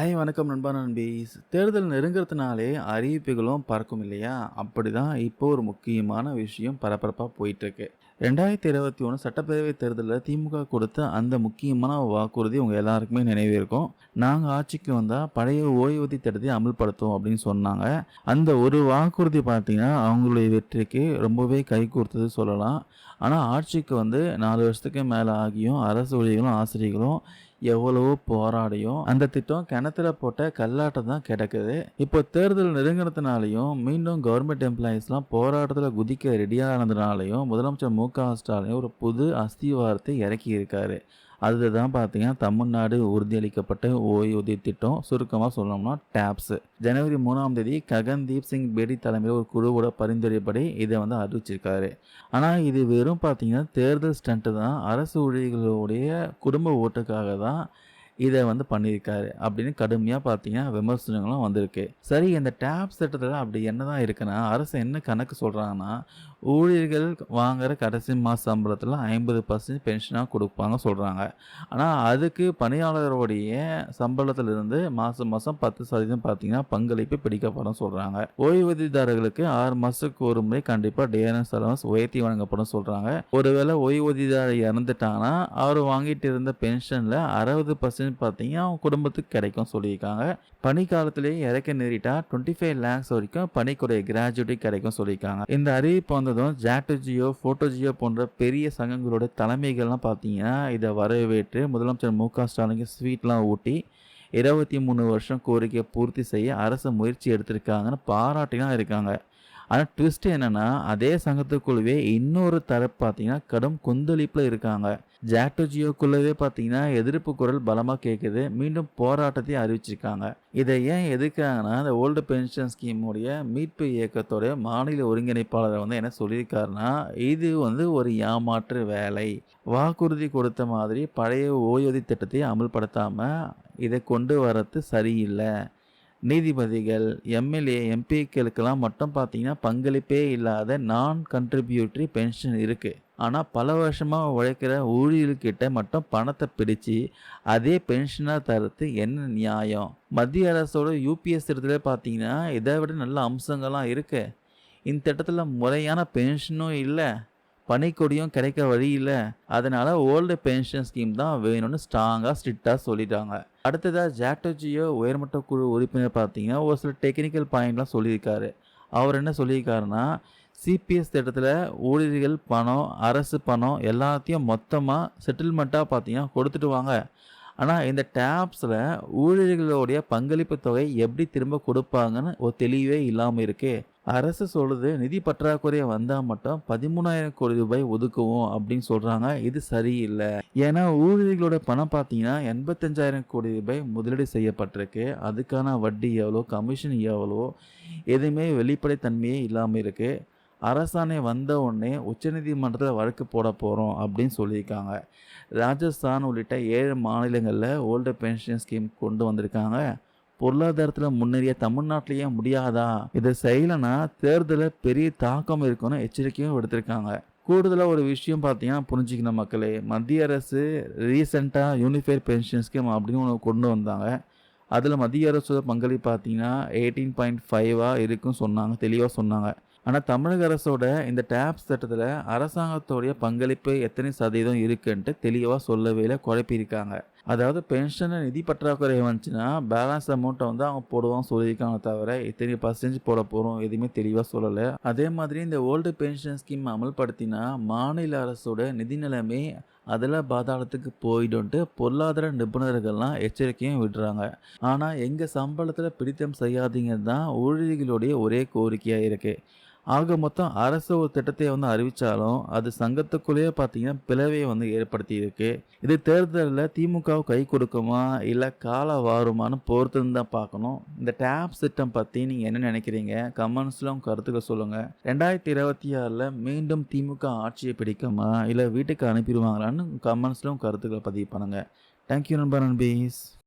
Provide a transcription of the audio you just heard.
Hi வணக்கம் நண்பா நண்பீஸ் தேர்தல் நெருங்கிறதுனாலே அறிவிப்புகளும் பறக்கும் இல்லையா? அப்படி தான் இப்போ ஒரு முக்கியமான விஷயம் பரபரப்பாக போயிட்டுருக்கு. ரெண்டாயிரத்தி இருபத்தி ஒன்று சட்டப்பேரவை தேர்தலில் திமுக கொடுத்த அந்த முக்கியமான வாக்குறுதி உங்கள் எல்லாருக்குமே நினைவு இருக்கும். நாங்கள் ஆட்சிக்கு வந்தால் பழைய ஓய்வூதிய திட்டத்தை அமல்படுத்துவோம் அப்படின்னு சொன்னாங்க. அந்த ஒரு வாக்குறுதி பார்த்திங்கன்னா அவங்களுடைய வெற்றிக்கு ரொம்பவே கை கொடுத்தது சொல்லலாம். ஆனால் ஆட்சிக்கு வந்து நாலு வருஷத்துக்கு மேலே ஆகியும் அரசு ஊழியர்களும் ஆசிரியர்களும் எவ்வளவோ போராடியும் அந்த திட்டம் கிணத்துல போட்ட கல்லாட்டம் தான் கிடக்குது. இப்போ தேர்தல் நெருங்கினதுனாலையும் மீண்டும் கவர்மெண்ட் எம்ப்ளாயீஸ்லாம் போராட்டத்தில் குதிக்க ரெடியானதுனாலையும் முதலமைச்சர் மு க ஸ்டாலின் ஒரு புது அஸ்திவாரத்தை இறக்கி அதில் அதுதான் பார்த்தீங்கன்னா தமிழ்நாடு உறுதியளிக்கப்பட்ட ஓய்வூதிய திட்டம். சுருக்கமாக சொல்லணும்னா டேப்ஸ். ஜனவரி மூணாம் தேதி ககன்தீப் சிங் பேடி தலைமையில் ஒரு குழுவோட பரிந்துரைப்படி இதை வந்து அறிவிச்சிருக்காரு. ஆனால் இது வெறும் பார்த்தீங்கன்னா தேர்தல் ஸ்டண்ட்டு தான். அரசு ஊழியர்களுடைய குடும்ப ஓட்டுக்காக தான் இதை வந்து பண்ணியிருக்காரு அப்படின்னு கடுமையாக பார்த்தீங்கன்னா விமர்சனங்களும் வந்திருக்கு. சரி இந்த டேப் திட்டத்தில் அப்படி என்ன தான் இருக்குன்னா அரசு என்ன கணக்கு சொல்கிறாங்கன்னா ஊழியர்கள் வாங்குற கடைசி மாத சம்பளத்தில் ஐம்பது பர்சன்ட் பென்ஷனாக கொடுப்பாங்க சொல்கிறாங்க ஆனால் அதுக்கு பணியாளருடைய சம்பளத்திலிருந்து மாதம் மாதம் பத்து சதவீதம் பார்த்தீங்கன்னா பங்களிப்பு பிடிக்கப்படும் சொல்கிறாங்க ஓய்வூதியதாரர்களுக்கு ஆறு மாதத்துக்கு ஒரு முறை கண்டிப்பாக டிஎன்எஸ் அலவன்ஸ் உயர்த்தி வழங்கப்படும் சொல்கிறாங்க ஒருவேளை ஓய்வூதியதாரர் இறந்துட்டாங்கன்னா அவர் வாங்கிட்டு இருந்த பென்ஷனில் அறுபது பர்சன்ட் பார்த்தீங்கன்னா அவங்க குடும்பத்துக்கு கிடைக்கும் சொல்லியிருக்காங்க. பனி காலத்திலேயே இறக்க நேரிட்டா டுவெண்ட்டி ஃபைவ் லேக்ஸ் வரைக்கும் பணிக்குடைய கிராஜுவேட்டி கிடைக்கும் சொல்லியிருக்காங்க. இந்த அறிவிப்பு வந்ததும் ஜாட்டோஜியோ ஃபோட்டோஜியோ போன்ற பெரிய சங்கங்களோட தலைமைகள்லாம் பார்த்தீங்கன்னா இதை வரவேற்று முதலமைச்சர் மு க ஸ்டாலினுக்கு ஸ்வீட்லாம் ஊட்டி இருபத்தி மூணு வருஷம் கோரிக்கையை பூர்த்தி செய்ய அரசு முயற்சி எடுத்திருக்காங்கன்னு பாராட்டிலாம் இருக்காங்க. ஆனால் ட்விஸ்ட் என்னென்னா அதே சங்கத்துக்குழுவே இன்னொரு தரப்பு பார்த்தீங்கன்னா கடும் கொந்தளிப்பில் இருக்காங்க. ஜாக்டோஜியோக்குள்ளவே பார்த்தீங்கன்னா எதிர்ப்பு குரல் பலமாக கேட்குது மீண்டும் போராட்டத்தை அறிவிச்சிருக்காங்க. இதை ஏன் எதுக்காங்கன்னா இந்த ஓல்டு பென்ஷன் ஸ்கீமுடைய மீட்பு இயக்கத்தோடைய மாநில ஒருங்கிணைப்பாளர் வந்து என்ன சொல்லியிருக்காருன்னா இது வந்து ஒரு ஏமாற்று வேலை. வாக்குறுதி கொடுத்த மாதிரி பழைய ஓய்வூதிய திட்டத்தை அமல்படுத்தாமல் இதை கொண்டு வரது சரியில்லை. நீதிபதிகள் எம்எல்ஏ எம்பிக்களுக்கெல்லாம் மட்டும் பார்த்தீங்கன்னா பங்களிப்பே இல்லாத நான் கண்ட்ரிபியூட்ரி பென்ஷன் இருக்குது ஆனால் பல வருஷமாக உழைக்கிற ஊழியர்கிட்ட மட்டும் பணத்தை பிடிச்சி அதே பென்ஷனாக தரத்து என்ன நியாயம்? மத்திய அரசோட யூபிஎஸ் திட்டத்தில் பார்த்தீங்கன்னா இதை விட நல்ல அம்சங்கள்லாம் இருக்குது இந்த திட்டத்தில் முறையான பென்ஷனும் இல்லை பனிக்கொடியும் கிடைக்க வழி இல்லை. அதனால் ஓல்டு பென்ஷன் ஸ்கீம் தான் வேணும்னு ஸ்ட்ராங்காக ஸ்ட்ரிக்டாக சொல்லிட்டாங்க. அடுத்ததாக ஜாட்டோஜியோ உயர்மட்ட குழு உறுப்பினர் பார்த்தீங்கன்னா ஒரு சில டெக்னிக்கல் பாயிண்ட்லாம் சொல்லியிருக்காரு. அவர் என்ன சொல்லியிருக்காருன்னா சிபிஎஸ் திட்டத்தில் ஊழியர்கள் பணம் அரசு பணம் எல்லாத்தையும் மொத்தமாக செட்டில்மெண்ட்டாக பார்த்தீங்கன்னா கொடுத்துட்டு வாங்க. ஆனால் இந்த டேப்ஸில் ஊழியர்களுடைய பங்களிப்பு தொகை எப்படி திரும்ப கொடுப்பாங்கன்னு ஒரு தெளிவே இல்லாமல் இருக்குது அரசு சொல்லுது நிதி பற்றாக்குறையை வந்தால் மட்டும் பதிமூணாயிரம் கோடி ரூபாய் ஒதுக்குவோம் அப்படின்னு சொல்கிறாங்க இது சரியில்லை. ஏன்னா ஊழியர்களோட பணம் பார்த்தீங்கன்னா எண்பத்தஞ்சாயிரம் கோடி ரூபாய் முதலீடு செய்யப்பட்டிருக்கு. அதுக்கான வட்டி எவ்வளோ கமிஷன் எவ்வளோ எதுவுமே வெளிப்படைத்தன்மையே இல்லாமல் இருக்குது அரசாணை வந்த உடனே உச்சநீதிமன்றத்தில் வழக்கு போட போகிறோம் அப்படின்னு சொல்லியிருக்காங்க. ராஜஸ்தான் உள்ளிட்ட ஏழு மாநிலங்களில் ஓல்டு பென்ஷன் ஸ்கீம் கொண்டு வந்திருக்காங்க. பொருளாதாரத்தில் முன்னேறிய தமிழ்நாட்டிலேயே முடியாதா? இதை செய்யலைன்னா தேர்தலில் பெரிய தாக்கம் இருக்கும்னு எச்சரிக்கையும் எடுத்திருக்காங்க கூடுதலாக ஒரு விஷயம் பார்த்தீங்கன்னா புரிஞ்சுக்கணும் மக்களே. மத்திய அரசு ரீசெண்டாக யூனிஃபைட் பென்ஷன் ஸ்கீம் அப்படின்னு ஒன்று கொண்டு வந்தாங்க. அதில் மத்திய அரசோட பங்களிப்பு பார்த்தீங்கன்னா எயிட்டீன் பாயிண்ட் ஃபைவாக இருக்குன்னு சொன்னாங்க தெளிவாக சொன்னாங்க. ஆனால் தமிழக அரசோட இந்த டேப்ஸ் திட்டத்தில் அரசாங்கத்தோடைய பங்களிப்பு எத்தனை சதவீதம் இருக்குன்ட்டு தெளிவாக சொல்லவே இல்லை குழப்பியிருக்காங்க அதாவது பென்ஷனை நிதி பற்றாக்குறை வந்துச்சுன்னா பேலன்ஸ் அமௌண்ட்டை வந்து அவங்க போடுவாங்க சொல்லியிருக்காங்க தவிர இத்தனை பர்சன்டேஜ் போட போகிறோம் எதுவுமே தெளிவாக சொல்லலை. அதே மாதிரி இந்த ஓல்டு பென்ஷன் ஸ்கீம் அமல்படுத்தினா மாநில அரசோட நிதி நிலைமை அதில் பாதாளத்துக்கு போயிடும்ட்டு பொருளாதார நிபுணர்கள்லாம் எச்சரிக்கையும் விடுறாங்க. ஆனால் எங்கள் சம்பளத்தில் பிடித்தம் செய்யாதீங்க தான் ஊழியர்களுடைய ஒரே கோரிக்கையாக இருக்குது ஆக மொத்தம் அரசு ஒரு திட்டத்தை வந்து அறிவித்தாலும் அது சங்கத்துக்குள்ளேயே பார்த்தீங்கன்னா பிளவையை வந்து ஏற்படுத்தி இருக்கு. இது தேர்தலில் திமுக கை கொடுக்குமா இல்லை கால வாருமான்னு பொறுத்துன்னு தான் பார்க்கணும். இந்த டேப் திட்டம் பற்றி நீங்கள் என்ன நினைக்கிறீங்க? கமெண்ட்ஸில் கருத்துக்களை சொல்லுங்கள் ரெண்டாயிரத்தி இருபத்தி ஆறில் மீண்டும் திமுக ஆட்சியை பிடிக்குமா இல்லை வீட்டுக்கு அனுப்பிடுவாங்களான்னு கமெண்ட்ஸ்லும் கருத்துக்களை பதிவு பண்ணுங்கள் தேங்க்யூ நண்பர் நண்பீஸ்.